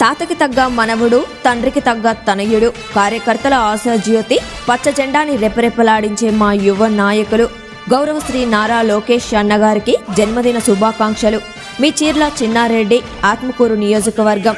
తాతకి తగ్గ మనవుడు తండ్రికి తగ్గ తనయుడు. కార్యకర్తల ఆశాజ్యోతి పచ్చ జెండాని రెపరెపలాడించే మా యువ నాయకులు. గౌరవశ్రీ నారా లోకేష్ అన్నగారికి జన్మదిన శుభాకాంక్షలు. మీ చీర్ల చిన్నారెడ్డి ఆత్మకూరు నియోజకవర్గం.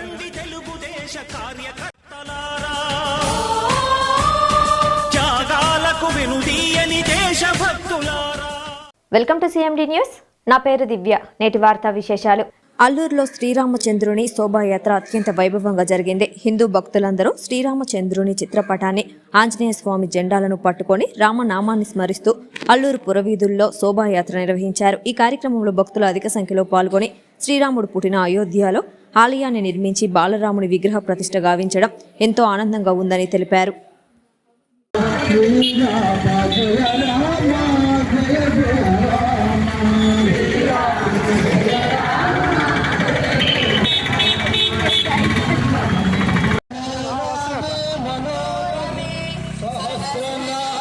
Welcome to CMD news. నా పేరు దివ్య. నేటి వార్తా విశేషాలు. అల్లూరులో శ్రీరామచంద్రుని శోభాయాత్ర అత్యంత వైభవంగా జరిగింది. హిందూ భక్తులందరూ శ్రీరామచంద్రుని చిత్రపటాన్ని ఆంజనేయ స్వామి జెండాలను పట్టుకొని రామనామాన్ని స్మరిస్తూ అల్లూరు పురవీధుల్లో శోభాయాత్ర నిర్వహించారు. ఈ కార్యక్రమంలో భక్తులు అధిక సంఖ్యలో పాల్గొని శ్రీరాముడు పుట్టిన అయోధ్యలో ఆలయాన్ని నిర్మించి బాలరాముని విగ్రహ ప్రతిష్ట గావించడం ఎంతో ఆనందంగా ఉందని తెలిపారు. Pena.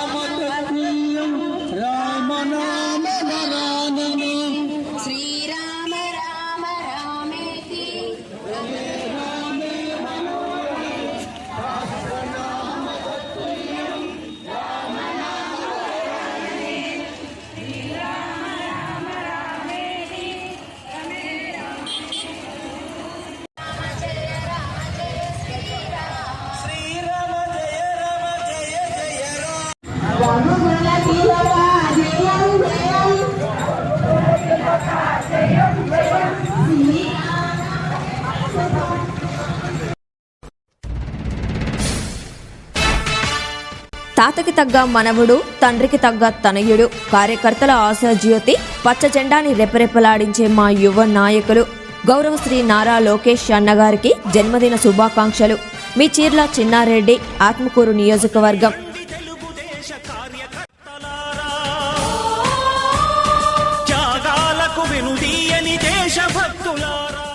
తాతకి తగ్గ మనవుడు తండ్రికి తగ్గ తనయుడు. కార్యకర్తల ఆశాజ్యోతి పచ్చ జెండాని రెపరెపలాడించే మా యువ నాయకులు. గౌరవశ్రీ నారా లోకేష్ అన్నగారికి జన్మదిన శుభాకాంక్షలు. మీ చీర్ల చిన్నారెడ్డి ఆత్మకూరు నియోజకవర్గం. దేశభక్తులారా.